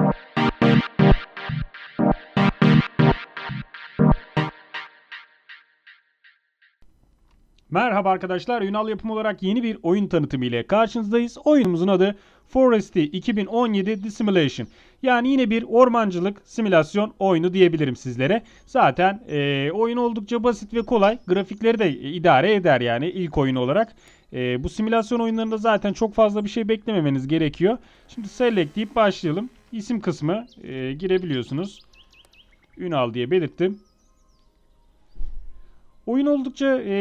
you Merhaba arkadaşlar, Ünal Yapım olarak yeni bir oyun tanıtımı ile karşınızdayız. Oyunumuzun adı Foresty 2017 The Simulation. Yani yine bir ormancılık simülasyon oyunu diyebilirim sizlere. Zaten e, oyun oldukça basit ve kolay. Grafikleri de idare eder yani ilk oyun olarak. E, bu simülasyon oyunlarında zaten çok fazla bir şey beklememeniz gerekiyor. Şimdi select deyip başlayalım. İsim kısmı e, girebiliyorsunuz. Ünal diye belirttim. Oyun oldukça eee,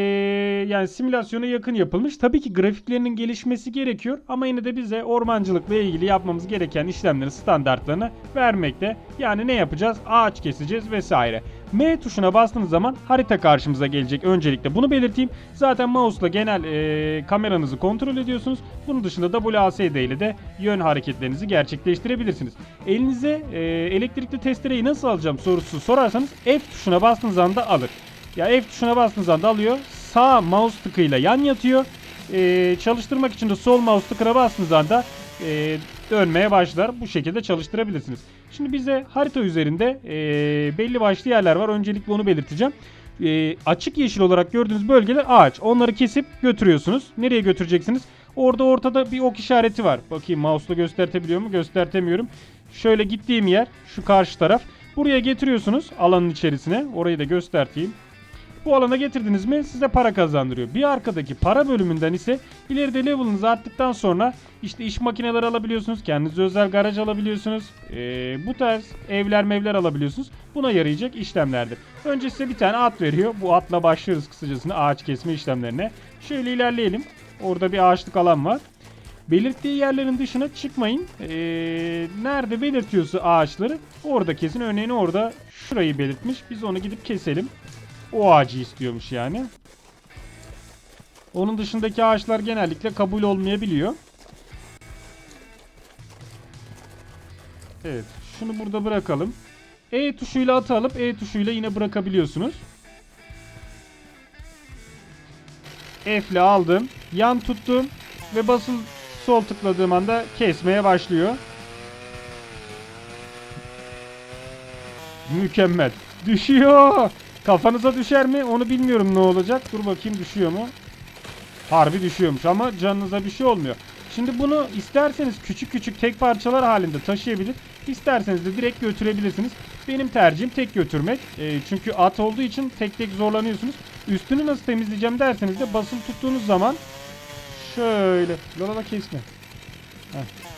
yani simülasyona yakın yapılmış. Tabii ki grafiklerinin gelişmesi gerekiyor ama yine de bize ormancılıkla ilgili yapmamız gereken işlemlerin standartlarını vermekte. Yani ne yapacağız? Ağaç keseceğiz vesaire. M tuşuna bastığınız zaman harita karşımıza gelecek. Öncelikle bunu belirteyim. Zaten mouse'la genel eee, kameranızı kontrol ediyorsunuz. Bunun dışında WASD ile de yön hareketlerinizi gerçekleştirebilirsiniz. Elinize eee, elektrikli testereyi nasıl alacağım sorusu sorarsanız F tuşuna bastığınız anda alır. Ya F tuşuna bastığınız anda alıyor. Sağ mouse tıkıyla yan yatıyor. Ee, çalıştırmak için de sol mouse tıkına bastığınız anda e, dönmeye başlar. Bu şekilde çalıştırabilirsiniz. Şimdi bize harita üzerinde e, belli başlı yerler var. Öncelikle onu belirteceğim. E, açık yeşil olarak gördüğünüz bölgeler ağaç. Onları kesip götürüyorsunuz. Nereye götüreceksiniz? Orada ortada bir ok işareti var. Bakayım mouse'la göstertebiliyor mu? Göstertemiyorum. Şöyle gittiğim yer şu karşı taraf. Buraya getiriyorsunuz alanın içerisine. Orayı da gösterteyim. Bu alana getirdiniz mi size para kazandırıyor. Bir arkadaki para bölümünden ise ileride level'ınız arttıktan sonra işte iş makineleri alabiliyorsunuz. Kendinize özel garaj alabiliyorsunuz. Ee, bu tarz evler mevler alabiliyorsunuz. Buna yarayacak işlemlerdir. Önce size bir tane at veriyor. Bu atla başlıyoruz kısacasını ağaç kesme işlemlerine. Şöyle ilerleyelim. Orada bir ağaçlık alan var. Belirttiği yerlerin dışına çıkmayın. Ee, nerede belirtiyorsa ağaçları orada kesin. Örneğin orada şurayı belirtmiş. Biz onu gidip keselim. O ağacı istiyormuş yani. Onun dışındaki ağaçlar genellikle kabul olmayabiliyor. Evet. Şunu burada bırakalım. E tuşuyla atı alıp E tuşuyla yine bırakabiliyorsunuz. F ile aldım. Yan tuttum. Ve basılı sol tıkladığım anda kesmeye başlıyor. Mükemmel. Düşüyor. Kafanıza düşer mi? Onu bilmiyorum ne olacak. Dur bakayım düşüyor mu? Harbi düşüyormuş ama canınıza bir şey olmuyor. Şimdi bunu isterseniz küçük küçük tek parçalar halinde taşıyabilir. İsterseniz de direkt götürebilirsiniz. Benim tercihim tek götürmek. E, çünkü at olduğu için tek tek zorlanıyorsunuz. Üstünü nasıl temizleyeceğim derseniz de basılı tuttuğunuz zaman şöyle. Lolala kesme. Heh.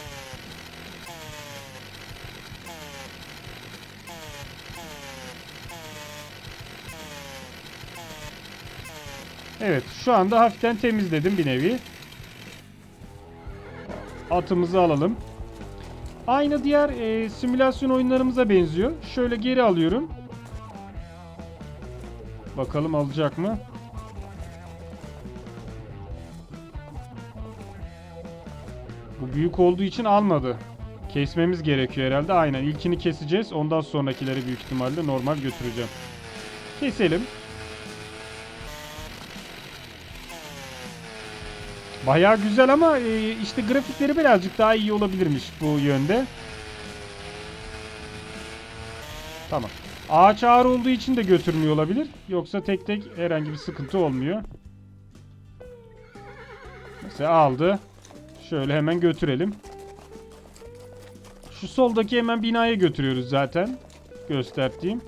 Evet şu anda hafiften temizledim bir nevi. Atımızı alalım. Aynı diğer e, simülasyon oyunlarımıza benziyor. Şöyle geri alıyorum. Bakalım alacak mı? Bu büyük olduğu için almadı. Kesmemiz gerekiyor herhalde. Aynen ilkini keseceğiz. Ondan sonrakileri büyük ihtimalle normal götüreceğim. Keselim. Bayağı güzel ama e, işte grafikleri birazcık daha iyi olabilirmiş bu yönde. Tamam. Ağaç ağır olduğu için de götürmüyor olabilir. Yoksa tek tek herhangi bir sıkıntı olmuyor. Mesela aldı. Şöyle hemen götürelim. Şu soldaki hemen binaya götürüyoruz zaten. Gösterdiğim.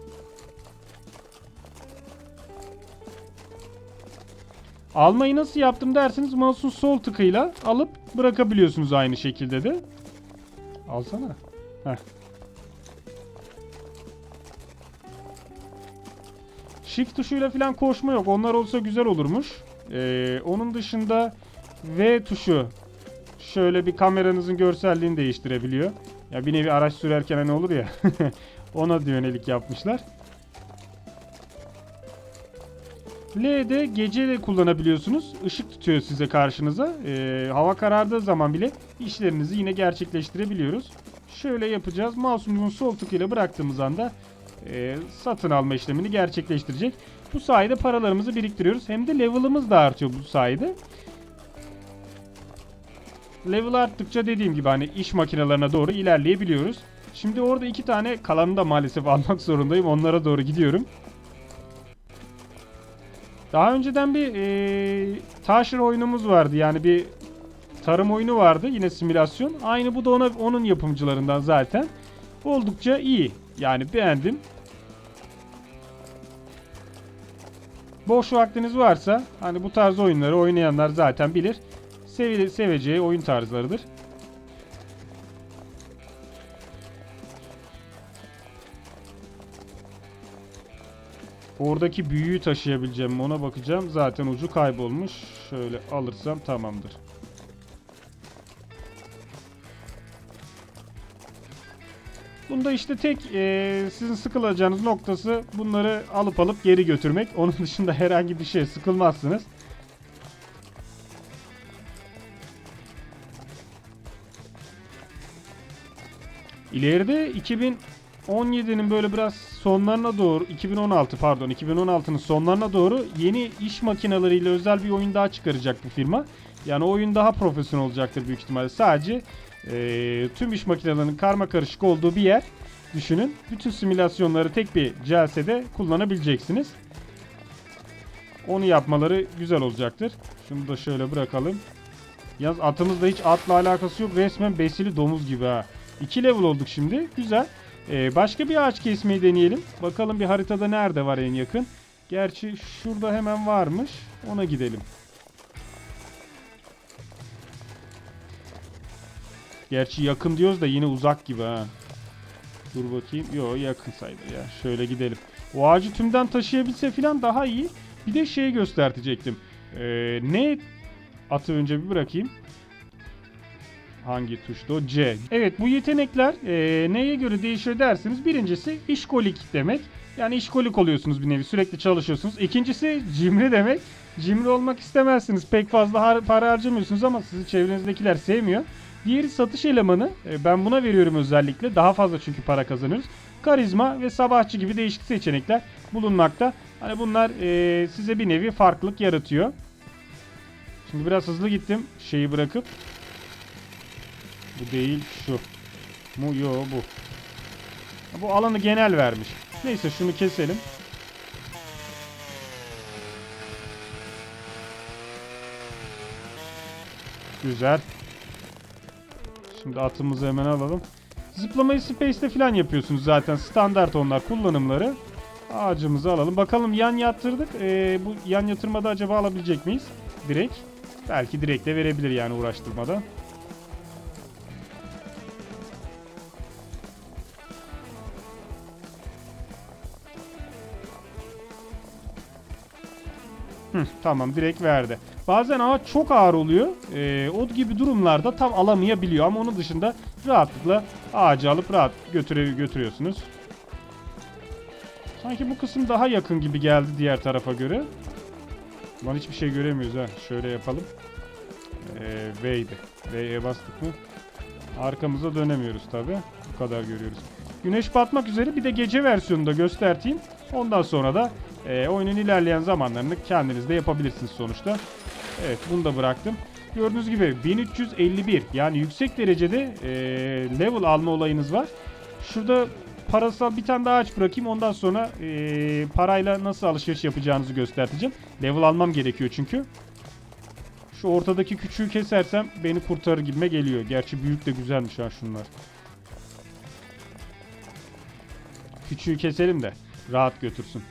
Almayı nasıl yaptım derseniz mouse'un sol tıkıyla alıp bırakabiliyorsunuz aynı şekilde de. Alsana. Heh. Shift tuşuyla falan koşma yok. Onlar olsa güzel olurmuş. Ee, onun dışında V tuşu şöyle bir kameranızın görselliğini değiştirebiliyor. Ya bir nevi araç sürerken hani olur ya. Ona yönelik yapmışlar. L'de gece de kullanabiliyorsunuz. Işık tutuyor size karşınıza. Ee, hava karardığı zaman bile işlerinizi yine gerçekleştirebiliyoruz. Şöyle yapacağız. Mouse'umuzun sol tıkıyla bıraktığımız anda e, satın alma işlemini gerçekleştirecek. Bu sayede paralarımızı biriktiriyoruz. Hem de level'ımız da artıyor bu sayede. Level arttıkça dediğim gibi hani iş makinelerine doğru ilerleyebiliyoruz. Şimdi orada iki tane kalanını da maalesef almak zorundayım. Onlara doğru gidiyorum. Daha önceden bir e, Taşır oyunumuz vardı. Yani bir tarım oyunu vardı. Yine simülasyon. Aynı bu da ona, onun yapımcılarından zaten. Oldukça iyi. Yani beğendim. Boş vaktiniz varsa hani bu tarz oyunları oynayanlar zaten bilir. Sevi- seveceği oyun tarzlarıdır. Oradaki büyüyü taşıyabileceğim ona bakacağım. Zaten ucu kaybolmuş. Şöyle alırsam tamamdır. Bunda işte tek eee, sizin sıkılacağınız noktası bunları alıp alıp geri götürmek. Onun dışında herhangi bir şey sıkılmazsınız. İleride 2017'nin böyle biraz sonlarına doğru 2016 pardon 2016'nın sonlarına doğru yeni iş makineleriyle özel bir oyun daha çıkaracak bu firma. Yani oyun daha profesyonel olacaktır büyük ihtimalle. Sadece eee, tüm iş makinelerinin karma karışık olduğu bir yer düşünün. Bütün simülasyonları tek bir celsede kullanabileceksiniz. Onu yapmaları güzel olacaktır. Şunu da şöyle bırakalım. Yalnız atımızda hiç atla alakası yok. Resmen besili domuz gibi ha. 2 level olduk şimdi. Güzel. Ee, başka bir ağaç kesmeyi deneyelim. Bakalım bir haritada nerede var en yakın. Gerçi şurada hemen varmış. Ona gidelim. Gerçi yakın diyoruz da yine uzak gibi ha. Dur bakayım. Yo yakın sayılır ya. Şöyle gidelim. O ağacı tümden taşıyabilse falan daha iyi. Bir de şey göstertecektim. Ee, ne atı önce bir bırakayım. Hangi tuştu? C. Evet bu yetenekler e, neye göre değişiyor dersiniz. Birincisi işkolik demek. Yani işkolik oluyorsunuz bir nevi sürekli çalışıyorsunuz. İkincisi cimri demek. Cimri olmak istemezsiniz. Pek fazla har- para harcamıyorsunuz ama sizi çevrenizdekiler sevmiyor. Diğeri satış elemanı. E, ben buna veriyorum özellikle. Daha fazla çünkü para kazanıyoruz. Karizma ve sabahçı gibi değişik seçenekler bulunmakta. Hani bunlar e, size bir nevi farklılık yaratıyor. Şimdi biraz hızlı gittim şeyi bırakıp. Bu değil şu. Mu yo bu. Bu alanı genel vermiş. Neyse şunu keselim. Güzel. Şimdi atımızı hemen alalım. Zıplamayı Space'te falan yapıyorsunuz zaten. Standart onlar kullanımları. Ağacımızı alalım. Bakalım yan yatırdık. Ee, bu yan yatırmada acaba alabilecek miyiz? Direkt. Belki direkt de verebilir yani uğraştırmadan. Hı, tamam direkt verdi. Bazen ağaç çok ağır oluyor. Ee, o gibi durumlarda tam alamayabiliyor ama onun dışında rahatlıkla ağacı alıp rahat götüre götürüyorsunuz. Sanki bu kısım daha yakın gibi geldi diğer tarafa göre. Lan hiçbir şey göremiyoruz ha. Şöyle yapalım. Ee, V'ydi. V'ye bastık mı? Arkamıza dönemiyoruz tabi. Bu kadar görüyoruz. Güneş batmak üzere bir de gece versiyonunu da göstereyim. Ondan sonra da e, oyunun ilerleyen zamanlarını kendiniz de yapabilirsiniz sonuçta. Evet bunu da bıraktım. Gördüğünüz gibi 1351 yani yüksek derecede e, level alma olayınız var. Şurada parasal bir tane daha aç bırakayım ondan sonra e, parayla nasıl alışveriş yapacağınızı göstereceğim. Level almam gerekiyor çünkü. Şu ortadaki küçüğü kesersem beni kurtarır gibime geliyor. Gerçi büyük de güzelmiş ha şunlar. Küçüğü keselim de rahat götürsün.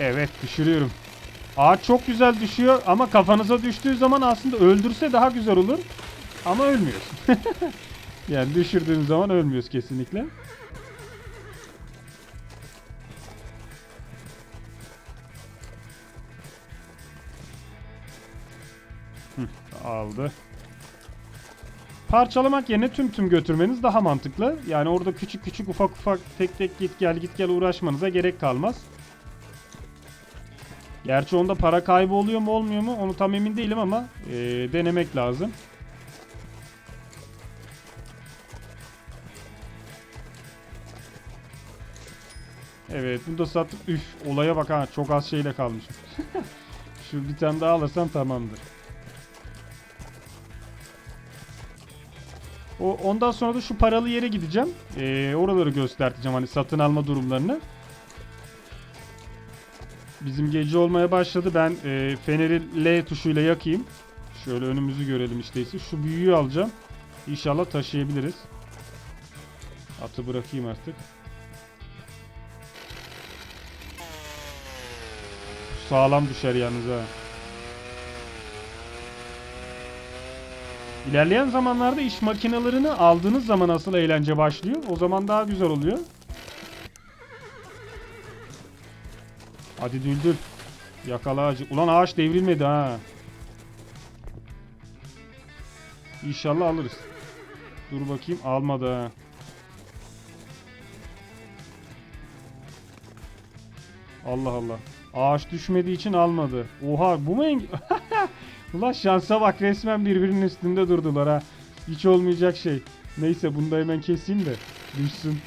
Evet düşürüyorum. Ağaç çok güzel düşüyor ama kafanıza düştüğü zaman aslında öldürse daha güzel olur. Ama ölmüyorsun. yani düşürdüğün zaman ölmüyoruz kesinlikle. Aldı. Parçalamak yerine tüm tüm götürmeniz daha mantıklı. Yani orada küçük küçük ufak ufak tek tek git gel git gel uğraşmanıza gerek kalmaz. Gerçi onda para kaybı oluyor mu olmuyor mu onu tam emin değilim ama e, denemek lazım. Evet bunu da sattık. Üf olaya bak ha çok az şeyle kalmış. Şu bir tane daha alırsam tamamdır. O ondan sonra da şu paralı yere gideceğim. Ee, oraları göstereceğim hani satın alma durumlarını. Bizim gece olmaya başladı. Ben e, feneri L tuşuyla yakayım. Şöyle önümüzü görelim işte. Şu büyüğü alacağım. İnşallah taşıyabiliriz. Atı bırakayım artık. Sağlam düşer yalnız ha. İlerleyen zamanlarda iş makinelerini aldığınız zaman asıl eğlence başlıyor. O zaman daha güzel oluyor. Hadi düldül. Yakala ağacı. Ulan ağaç devrilmedi ha. İnşallah alırız. Dur bakayım almadı ha. Allah Allah. Ağaç düşmediği için almadı. Oha bu mu eng... Ulan şansa bak resmen birbirinin üstünde durdular ha. Hiç olmayacak şey. Neyse bunu da hemen keseyim de düşsün.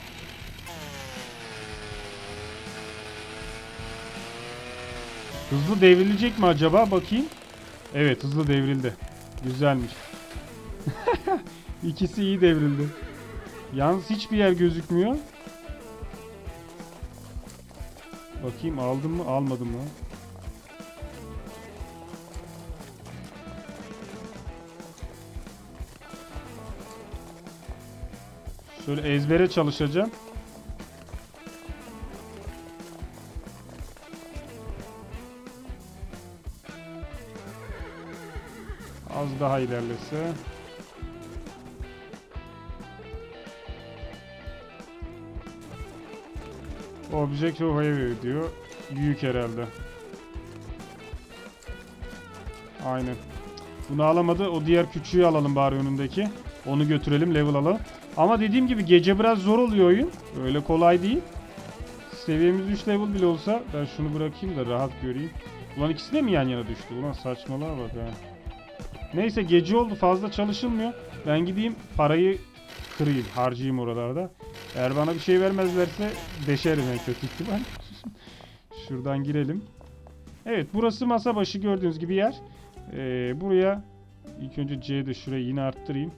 Hızlı devrilecek mi acaba? Bakayım. Evet hızlı devrildi. Güzelmiş. İkisi iyi devrildi. Yalnız hiçbir yer gözükmüyor. Bakayım aldım mı almadım mı? Şöyle ezbere çalışacağım. Az daha ilerlese. Object of heavy diyor. Büyük herhalde. Aynen. Bunu alamadı. O diğer küçüğü alalım bari önündeki. Onu götürelim level alalım. Ama dediğim gibi gece biraz zor oluyor oyun. Öyle kolay değil. Seviyemiz 3 level bile olsa ben şunu bırakayım da rahat göreyim. Ulan ikisi de mi yan yana düştü? Ulan saçmalığa bak ha. Neyse gece oldu fazla çalışılmıyor. Ben gideyim parayı kırayım harcayayım oralarda. Eğer bana bir şey vermezlerse deşerim en kötü ihtimal. Şuradan girelim. Evet burası masa başı gördüğünüz gibi yer. Ee, buraya ilk önce C'de şurayı yine arttırayım.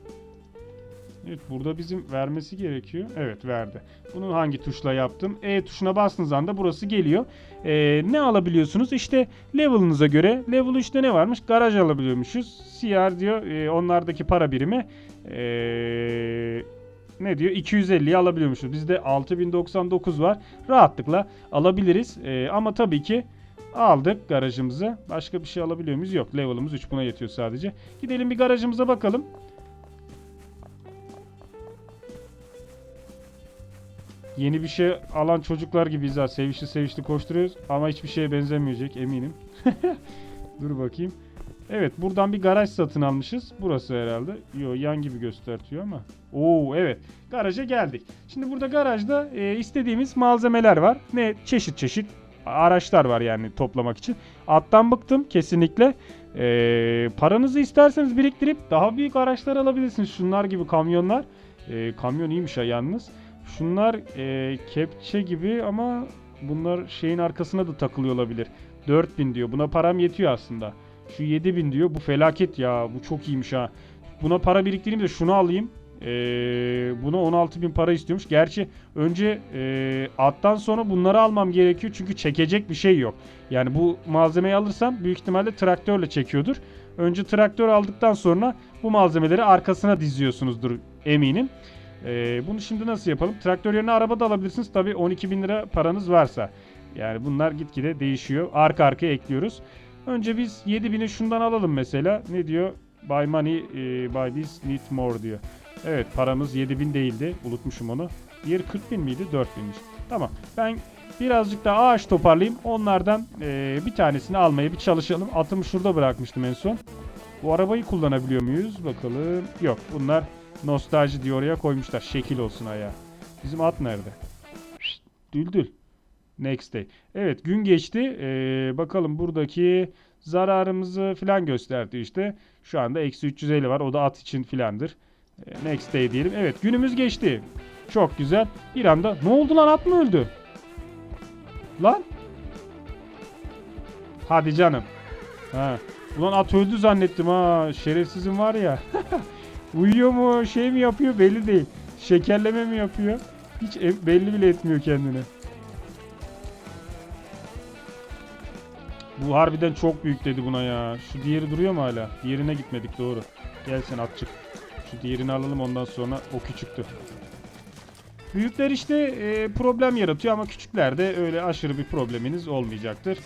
Evet burada bizim vermesi gerekiyor. Evet verdi. Bunu hangi tuşla yaptım? E tuşuna bastığınız anda burası geliyor. Ee, ne alabiliyorsunuz? İşte level'ınıza göre. Level 3'te ne varmış? Garaj alabiliyormuşuz. CR diyor. e, onlardaki para birimi. Ee, ne diyor? 250'yi alabiliyormuşuz. Bizde 6099 var. Rahatlıkla alabiliriz. Ee, ama tabii ki aldık garajımızı. Başka bir şey alabiliyor muyuz? Yok. Level'ımız 3 buna yetiyor sadece. Gidelim bir garajımıza bakalım. Yeni bir şey alan çocuklar gibiyiz ha. Sevişli sevişli koşturuyoruz. Ama hiçbir şeye benzemeyecek eminim. Dur bakayım. Evet buradan bir garaj satın almışız. Burası herhalde. Yo yan gibi göstertiyor ama. Oo evet. Garaja geldik. Şimdi burada garajda e, istediğimiz malzemeler var. Ne çeşit çeşit araçlar var yani toplamak için. Attan bıktım kesinlikle. E, paranızı isterseniz biriktirip daha büyük araçlar alabilirsiniz. Şunlar gibi kamyonlar. E, kamyon iyiymiş ha yalnız. Şunlar e, kepçe gibi ama bunlar şeyin arkasına da takılıyor olabilir. 4000 diyor. Buna param yetiyor aslında. Şu 7000 diyor. Bu felaket ya. Bu çok iyiymiş ha. Buna para biriktireyim de şunu alayım. Ee, buna 16.000 para istiyormuş. Gerçi önce e, attan sonra bunları almam gerekiyor. Çünkü çekecek bir şey yok. Yani bu malzemeyi alırsam büyük ihtimalle traktörle çekiyordur. Önce traktör aldıktan sonra bu malzemeleri arkasına diziyorsunuzdur eminim. Ee, bunu şimdi nasıl yapalım? Traktör yerine araba da alabilirsiniz. Tabii 12.000 lira paranız varsa. Yani bunlar gitgide değişiyor. Arka arkaya ekliyoruz. Önce biz 7000'i şundan alalım mesela. Ne diyor? Buy money, e, buy this, need more diyor. Evet paramız 7000 değildi. Unutmuşum onu. Diğeri 40.000 miydi? 4000'miş. Tamam. Ben birazcık daha ağaç toparlayayım. Onlardan e, bir tanesini almaya bir çalışalım. Atımı şurada bırakmıştım en son. Bu arabayı kullanabiliyor muyuz? Bakalım. Yok bunlar nostalji diye oraya koymuşlar. Şekil olsun ayağa. Bizim at nerede? Şşt, düldül. Next day. Evet gün geçti. Ee, bakalım buradaki zararımızı filan gösterdi işte. Şu anda eksi 350 var. O da at için filandır. Ee, next day diyelim. Evet günümüz geçti. Çok güzel. Bir anda ne oldu lan at mı öldü? Lan? Hadi canım. Ha. Ulan at öldü zannettim ha. Şerefsizim var ya. Uyuyor mu şey mi yapıyor belli değil. Şekerleme mi yapıyor? Hiç e- belli bile etmiyor kendini. Bu harbiden çok büyük dedi buna ya. Şu diğeri duruyor mu hala? Diğerine gitmedik doğru. Gel sen atçık. Şu diğerini alalım ondan sonra o küçüktü. Büyükler işte e, problem yaratıyor ama küçüklerde öyle aşırı bir probleminiz olmayacaktır.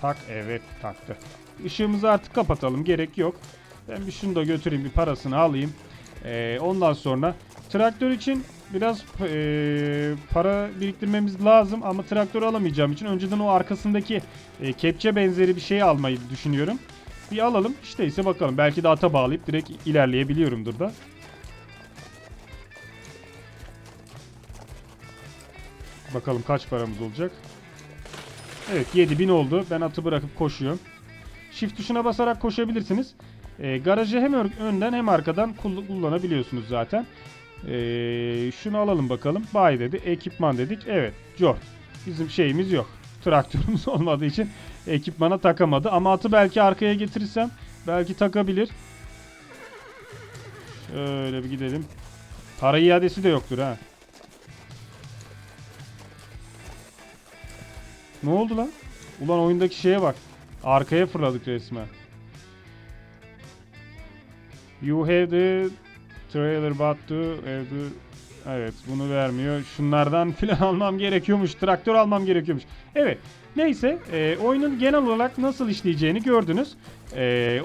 Tak evet taktı. Işığımızı artık kapatalım gerek yok. Ben bir şunu da götüreyim bir parasını alayım. Ee, ondan sonra traktör için biraz e, para biriktirmemiz lazım ama traktör alamayacağım için önceden o arkasındaki e, kepçe benzeri bir şey almayı düşünüyorum. Bir alalım işte ise bakalım belki de ata bağlayıp direkt ilerleyebiliyorumdur da. Bakalım kaç paramız olacak. Evet 7000 oldu. Ben atı bırakıp koşuyorum. Shift tuşuna basarak koşabilirsiniz. Ee, garajı hem önden hem arkadan kull- kullanabiliyorsunuz zaten. Ee, şunu alalım bakalım. Buy dedi. Ekipman dedik. Evet. Jort. Bizim şeyimiz yok. Traktörümüz olmadığı için ekipmana takamadı. Ama atı belki arkaya getirirsem belki takabilir. Şöyle bir gidelim. Para iadesi de yoktur ha. Ne oldu lan? Ulan oyundaki şeye bak. Arkaya fırladık resmen. You have the trailer but to have the... Evet bunu vermiyor. Şunlardan filan almam gerekiyormuş. Traktör almam gerekiyormuş. Evet. Neyse. e, oyunun genel olarak nasıl işleyeceğini gördünüz. E,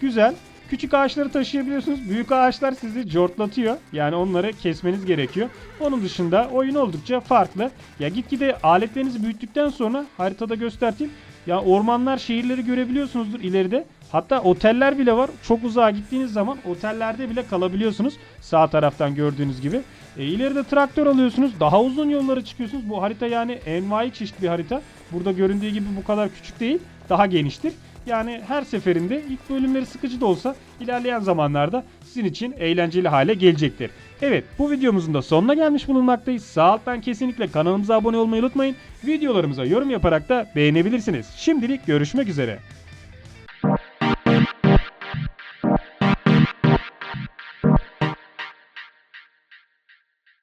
güzel. Küçük ağaçları taşıyabiliyorsunuz. Büyük ağaçlar sizi cortlatıyor. Yani onları kesmeniz gerekiyor. Onun dışında oyun oldukça farklı. Ya gitgide aletlerinizi büyüttükten sonra haritada göstereyim. Ya ormanlar, şehirleri görebiliyorsunuzdur ileride. Hatta oteller bile var. Çok uzağa gittiğiniz zaman otellerde bile kalabiliyorsunuz. Sağ taraftan gördüğünüz gibi. E, ileride traktör alıyorsunuz. Daha uzun yollara çıkıyorsunuz. Bu harita yani envai çeşit bir harita. Burada göründüğü gibi bu kadar küçük değil. Daha geniştir. Yani her seferinde ilk bölümleri sıkıcı da olsa ilerleyen zamanlarda sizin için eğlenceli hale gelecektir. Evet bu videomuzun da sonuna gelmiş bulunmaktayız. Sağ alttan kesinlikle kanalımıza abone olmayı unutmayın. Videolarımıza yorum yaparak da beğenebilirsiniz. Şimdilik görüşmek üzere.